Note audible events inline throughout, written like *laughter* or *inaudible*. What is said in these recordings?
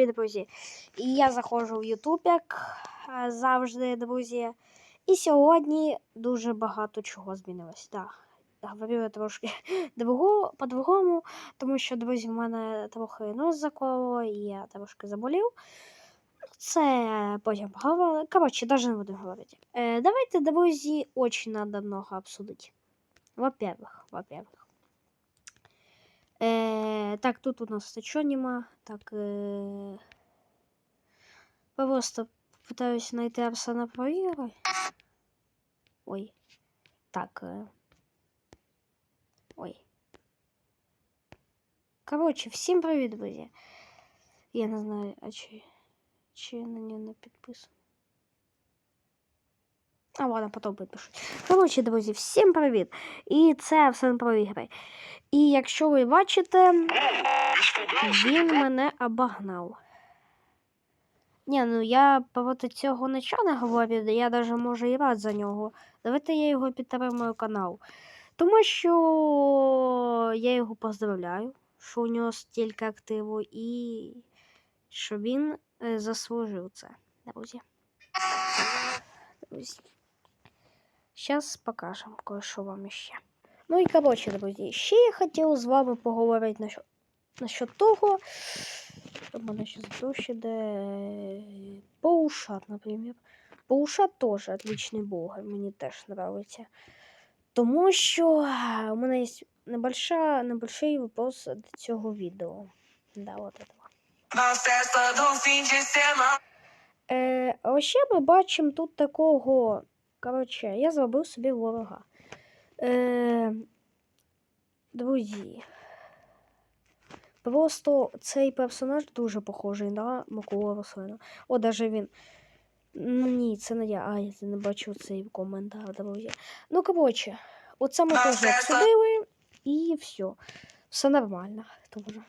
тобі, друзі. І я заходжу в Ютуб, як е, завжди, друзі. І сьогодні дуже багато чого змінилось. Да. Говорю трошки *laughs* по-другому, тому що, друзі, в мене трохи нос заколо, і я трошки заболів. Це потім поговоримо. Коротше, навіть не буду говорити. Е, давайте, друзі, очень надо много обсудити. Во-первых, во-первых. Е, так, тут у нас нічого нема. Так. Е, просто пытаюсь найти Арсена Провіра. Ой. Так. Е, ой. Коротше, всім привіт, друзі. Я не знаю, а чи, чи я на нього не підписан. А ладно, потім підпишу. Коротше, друзі, всім привіт! І це Арсен про ігри. І якщо ви бачите, він мене обогнав. Ні, ну я проти цього нічого не говорю, я навіть можу і рад за нього. Давайте я його підтримую канал. Тому що я його поздравляю, що у нього стільки активу, і що він е, заслужив це, друзі. Друзі. Зараз покажемо кое-що вам ще. Ну і коротше, друзі, ще я хотів з вами поговорити насчет, насчет того. У мене ще дощ іде. Паушат, наприклад. Паушат теж отличний блогер, мені теж подобається. Тому що у мене є небольша, небольший вопрос до цього відео. Да, от этого. Е, а ще ми бачимо тут такого. Коротше, я зробив собі ворога. Е, друзі. Просто цей персонаж дуже похожий на Микола Рослина. О, даже він. Ну, ні, це не я. А, я не бачу цей коментар, друзі. Ну, коротше, оце ми теж обсудили і все. Все нормально. Дуже.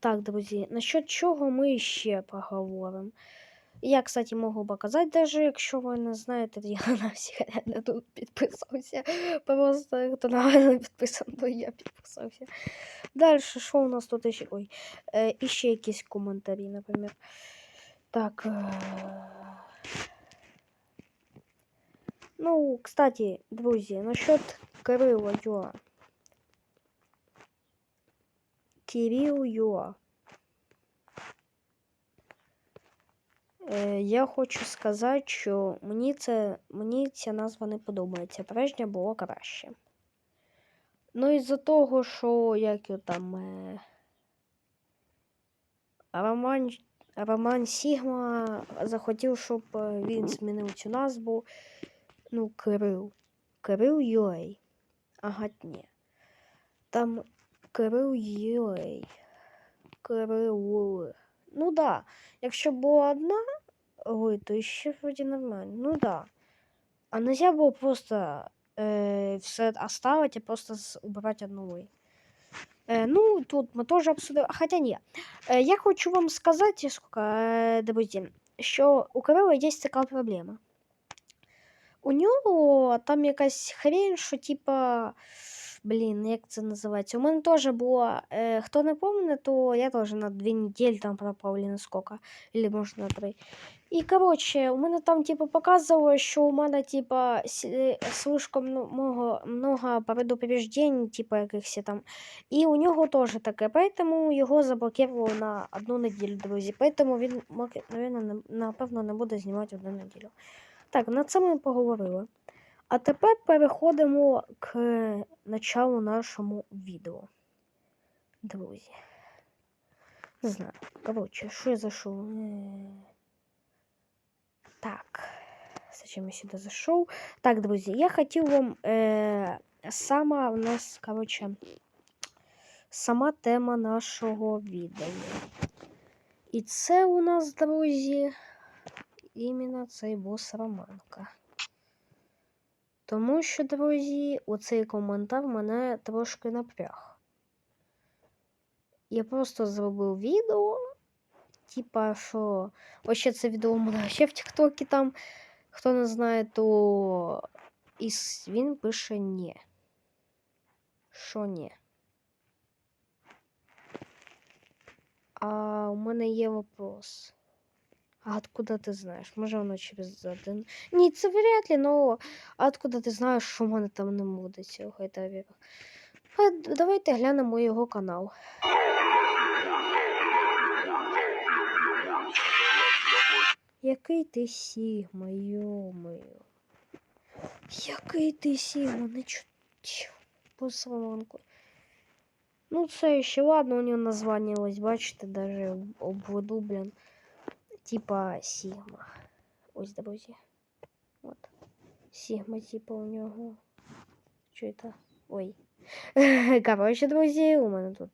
Так, друзі, насчет чого ми ще поговоримо. Я, кстати, можу показати, даже якщо ви не знаєте, я *laughs* на всіх не тут підписався. Просто хто на мене підписаний, то я підписався. Далі, що у нас тут ще? Ой, і ще якісь коментарі, наприклад. Так. Е... Ну, кстати, друзі, насчет Кирилла Юа. Кирилл Юа. Е, я хочу сказати, що мені це, мені ця назва не подобається. Прежня було краще. Ну, із-за того, що як там е, Роман Роман Сігма захотів, щоб е, він змінив цю назву. Ну, Кирил. Кирил Юей. Ага, ні. Там Кирил Юей. Кирил. Ну да. Якщо була одна, ой, то ще вроді нормально. Ну да. А нельзя було просто э, все оставить и просто убрать одну ой. Э, ну, тут ми теж обсудили. Хоча ні. Э, я хочу вам сказати, сколько, э, друзі, що у Кирила є така проблема. У нього там якась хрень, що типа. Блін, як це називається? У мене теж було. Е, хто не пам'ятає, то я теж на дві неділі там пропав, или сколько, или може на три. І коротше, у мене там типу, показувало, що у мене типа слишком много, много предупреждень, типу, якихось там. І у нього теж таке. Поэтому його заблокували на одну неділю, друзі. Поэтому він, напевно, не буде знімати одну неділю. Так, на це ми поговорили. А тепер переходимо к началу нашому відео. Друзі. Не знаю. Коротше, що я зайшов? Так. Зачем я сюди зайшов? Так, друзі, я хотів вам е, сама у нас, коротше, сама тема нашого відео. І це у нас, друзі, іменно цей бос Романка. Тому що, друзі, оцей коментар мене трошки напряг. Я просто зробив відео. Типа, що ось це відео мене *laughs* ще в Тіктокі там. Хто не знає, то і він пише ні. Що ні? А у мене є вопрос. А откуда ти знаєш? Може воно через один. Ні, це вряд ли, но откуда ти знаєш, що в мене там не буде цього етапу? Давайте глянемо його канал. Який ти Сігма, йомою. Який ти Сігма, не чу... чу, по салонку. Ну, це ще ладно, у нього названня ось, бачите, даже об- обведу, блін. Типа Сігма. Ось, друзі. От. Сігма, типа, у нього. Що це? Ой. *laughs* Коротше, друзі, у мене тут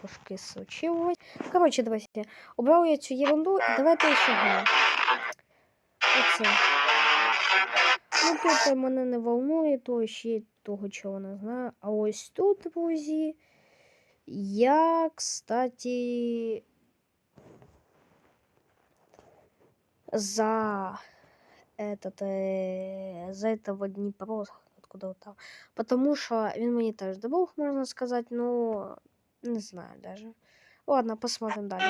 трошки случилось. Коротше, друзі, обрав я цю ерунду, давайте ще глянемо. Оце. Ну, тут мене не волнує, то ще того, чого не знаю. А ось тут, друзі, я, кстати, за этот, э, за этого Дніпро, откуда вот там. Потому що він мені теж добув, можна сказати, ну, не знаю даже. Ладно, посмотрим далі.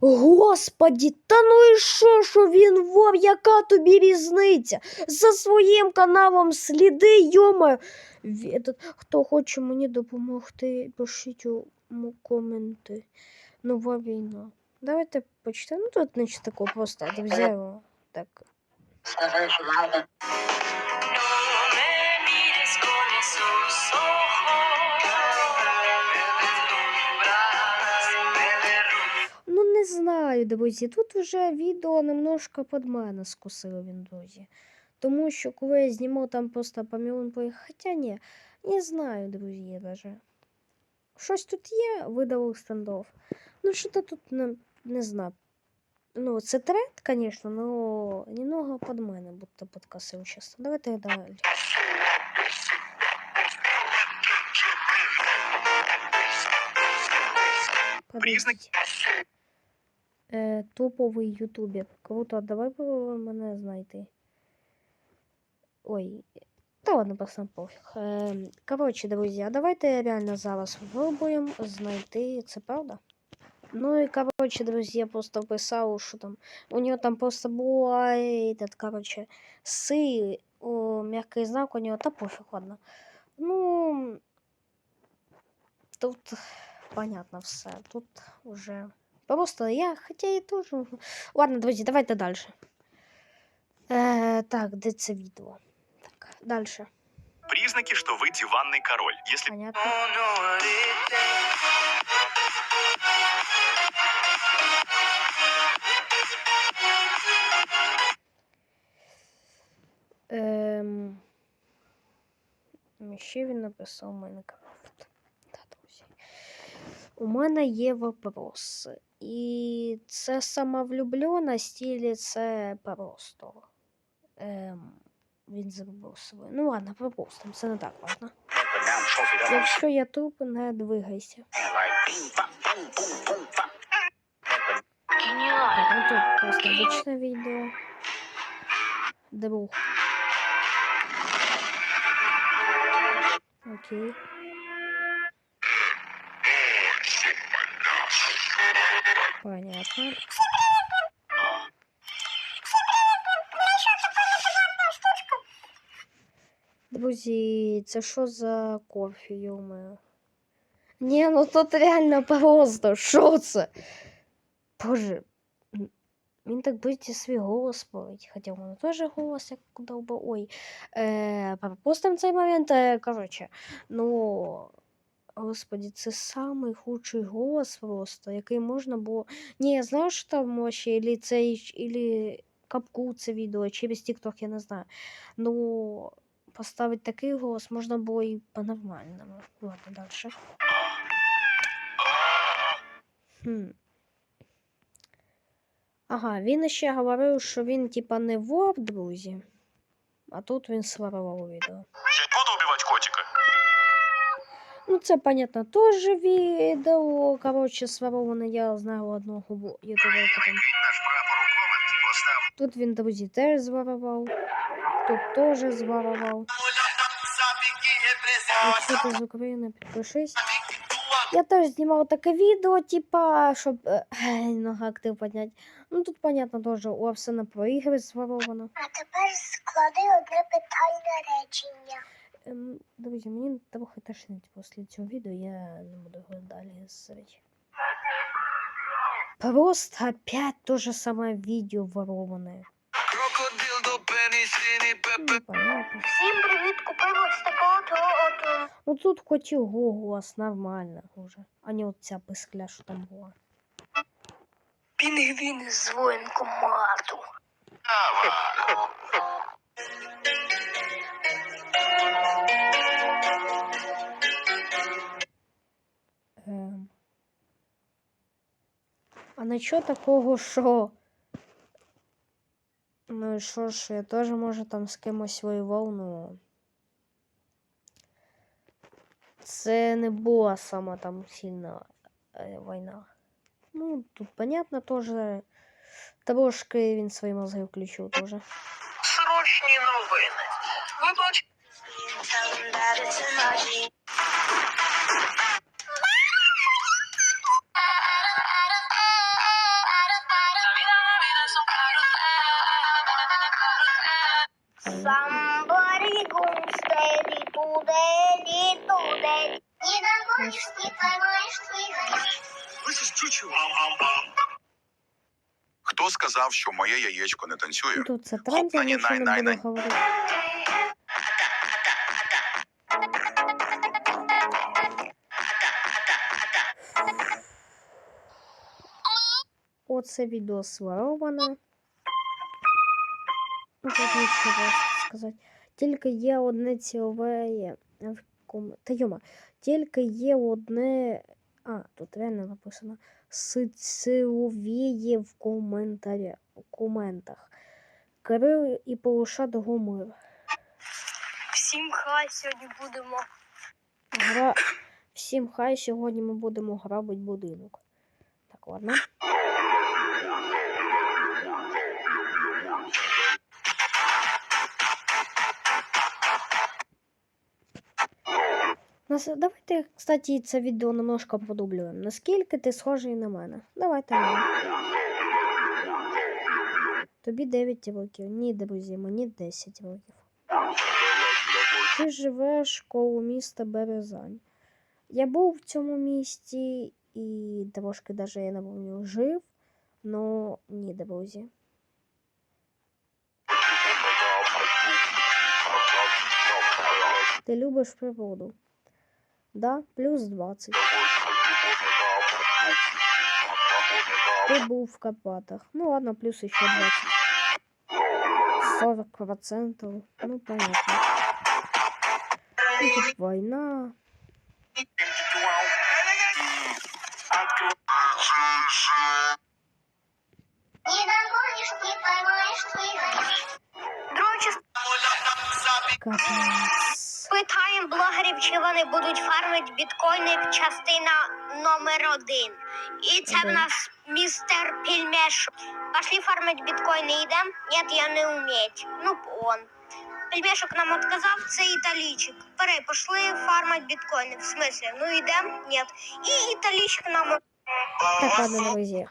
Господі, та ну і що, що він вов, яка тобі різниця? За своїм каналом сліди, йома. Этот, хто хоче мені допомогти, пишіть у м- коменти. Нова війна. Давайте почитаємо. Ну тут нічого такого просто, друзі, його так. Ну, не знаю, друзі. Тут вже відео немножко під мене скусило він, друзі. Тому що коли я знімав там просто по мільйон по... Хоча ні, не знаю, друзі, даже. Щось тут є, видалив стендов. Ну, що то тут не, не знаю. Ну, це тренд, звісно, но немного під мене, будто підкосив чесно. Давайте далі. Признак- Е, топовий ютубер. Круто, давай попробуємо мене знайти. Ой. Та ладно, пацан пофіг. Е, коротше, друзі, а давайте реально зараз спробуємо знайти. Це правда? Ну і коротше, друзі, я просто писав, що там. У нього там просто була этот, коротше, си, о, м'який знак у нього, та пофіг, ладно. Ну. Тут понятно все. Тут уже. Просто я, хотя я тоже. Ладно, друзі, давайте далі. Е, так, де це відео? Так, далі. Признаки, что вы диванный король. Если Понятно. Ще він написав Майнкрафт. Та, друзі. У мене є вопрос. І це самовлюбленість, і це просто. Ем... Він забув своє. Ну ладно, пропустимо, це не так важно. Якщо я труп, не двигайся. Так, ну тут просто обычное видео. Друг. Окей. Понятно. Друзі, це що за кофе, йомаю? Ні, ну тут реально просто. Що це? Боже, він так будете свій голос спорить. Хоча в мене теж голос, як довбо. Ой. Е, пропустимо цей момент. Е, коротше, ну. Господи, це самий худший голос просто, який можна було. Ні, я знаю, що там ще, ілі це, ілі капку це відео, через TikTok, я не знаю. Ну, поставити такий голос можна було і по-нормальному. Ладно, далі. Хм. Ага, він ще говорив, що він типа не вор, друзі. А тут він своровав у відео. я буду убивать котика. Ну, це, понятно, теж відео. Коротше, свороване я знаю одного ютубера потім. Тут він, друзі, теж зворовав. Тут теж зворовав. Якщо ти з України, підпишись. Я теж знімав таке відео, типа, щоб е, *clears throat* немного актив підняти. Ну тут, понятно, теж у Арсена про ігри зворовано. А тепер склади одне питальне речення. Ем, друзі, мені трохи тошнить після цього відео, я не буду його далі зрити. Просто опять то же самое видео ворованное. Крокодил до пенісіні, пепе. Понятно. Всім привіт, купив ось такого от. Ну тут хоть і голос нормально уже, а не от ця пискля, що там була. Пінгвін з воєнкомату. Ем. А нічого такого, що. Ну і що ж, я теж може там з кимось воював, ну. Це не була сама там сильна е, війна. Ну, тут, понятно, теж трошки він свої мозги включив теж. Срочні новини. Ви Хто сказав, що моє яєчко не танцює? Тут це тренд, я нічого не най, най, говорити. Оце відео свороване. Ну, Тут нічого сказати. Тільки є одне цілове в. Та йома, тільки є одне. А, тут реально написано. Сициловіє в коментарях. Коментах. Кирил і Полушат Гомир. Всім хай сьогодні будемо. Гра... Всім хай сьогодні ми будемо грабити будинок. Так, ладно. Давайте, кстати, це відео немножко продублюємо. Наскільки ти схожий на мене? Давайте. Тобі 9 років. Ні, друзі, мені 10 років. Ти живеш коло міста Березань. Я був в цьому місті і трошки даже я на ньому жив, но ні, друзі. Ти любиш природу? Да, плюс 20. Ти був в Карпатах. Ну ладно, плюс еще 20. 40 процентов. Ну, понятно. Ну, тут война. Не догонишь, не поймаешь, частина. Капець. Питаємо блогерів, чи вони будуть фармити біткоїни, частина номер один. І це в нас містер Пельмеш. Пошли фармить біткоїни, йдем? Ні, я не вміть. Ну, он. Пельмешок нам отказав, це італійчик. Бери, пошли фармить біткоїни. В смислі, ну йдем? Ні. І італійчик нам Так, ладно, друзі.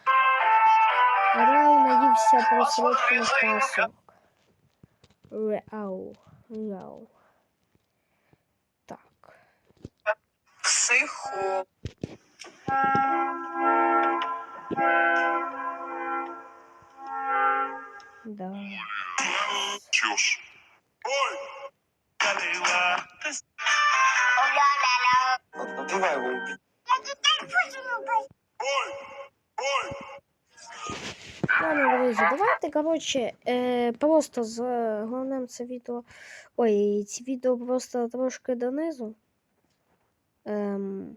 Реал наївся просрочених пасок. Реал. Реал. Так. Психо. Да. Давай его убить. Ладно, друзі, давайте, коротше, е, просто з головним це відео. Ой, ці відео просто трошки донизу. Ем...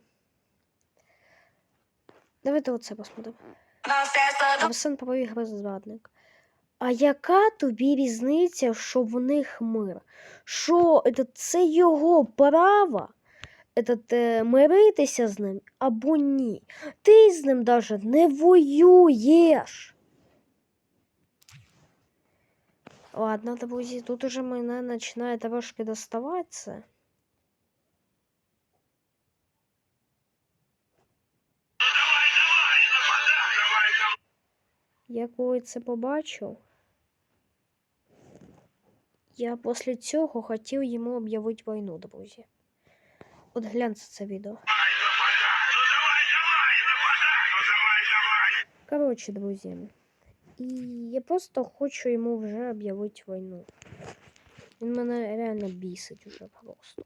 Давайте оце посмотримо. Арсен ігри зрадник. А яка тобі різниця, що в них мир? Що це, його право этот, миритися з ним або ні? Ти з ним навіть не воюєш. Ладно, друзі, тут уже мене починає трошки доставатися. Я коли це побачив, я після цього хотів йому об'явити війну, друзі. От гляньте це відео. Коротше, друзі. І я просто хочу йому вже об'явити війну. Він мене реально бісить уже просто.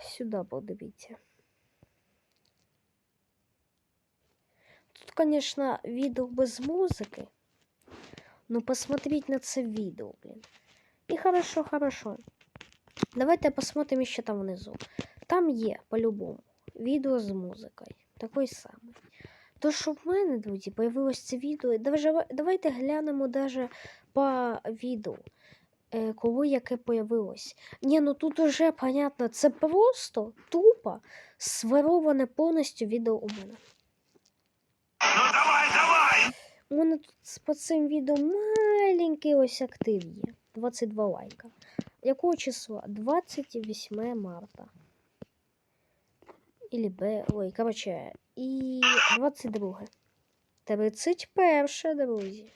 Сюди подивіться. Конечно, відео без музики. Но посмотреть на це відео, блін. І хорошо, хорошо. Давайте посмотрим ще там внизу. Там є, по-любому, відео з музикою. Такий самий. То, що в мене, друзі, появилось це відео. Давайте глянемо даже по відео, е, коли яке появилось. Ні, ну тут уже понятно, це просто тупо свороване повністю відео у мене. У мене тут по цим відео маленький ось актив є. 22 лайка. Якого числа? 28 марта. Или Б. Ой, короче, і 22. 31, друзі.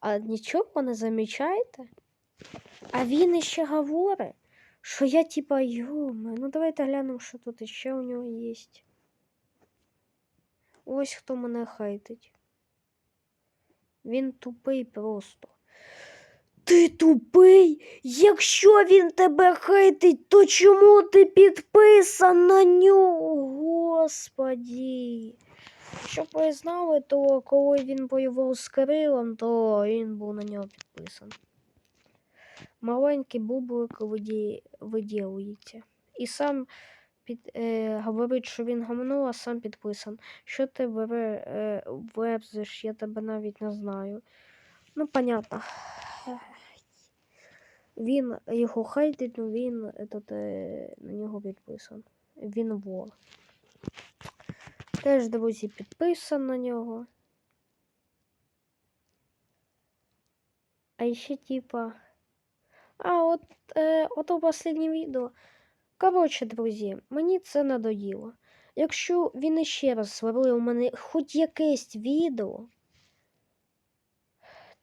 А нічого не замічаєте? А він іще говорить, що я типа йоме. Ну давайте глянемо, що тут іще у нього є. Ось хто мене хайтить. Він тупий просто. Ти тупий? Якщо він тебе хейтить, то чому ти підписан на нього? Господі. Щоб ви знали, то коли він воював з Кирилом, то він був на нього підписаний. Маленький бублик виді... виділується. І сам під, е, говорить, що він гамно, а сам підписан. Що ти бере е, вебзиш, я тебе навіть не знаю. Ну, понятно. Він його хейтить, ну він этот, е, на нього підписан. Він вор. Теж, друзі, підписан на нього. А ще типа. А, от, е, ото останнє відео. Коротше, друзі, мені це надоїло. Якщо він іще раз сварив мене хоч якесь відео,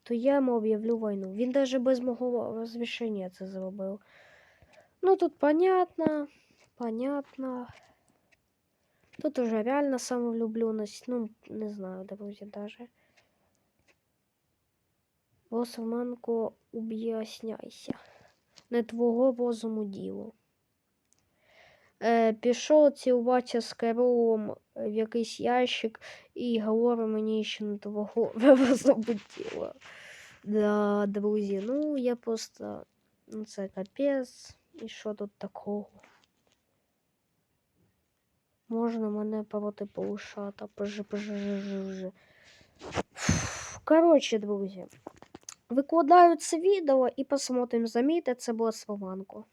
то я йому об'явлю війну. Він навіть без мого розрішення це зробив. Ну тут понятно, понятно. Тут уже реально самовлюбленность. Ну, не знаю, друзі, даже. Босоманко, об'ясняйся. Не твого розуму діло. Е, пішов цілуватися з Каролом в якийсь ящик і говорить мені, що не твого *laughs* розуму. Да, друзі, ну я просто. Ну, це капець. І що тут такого? Можна мене проти полушата. Пж, пж. Коротше, друзі. Викладаю це відео і посмотрим, замійте, це було Слованко.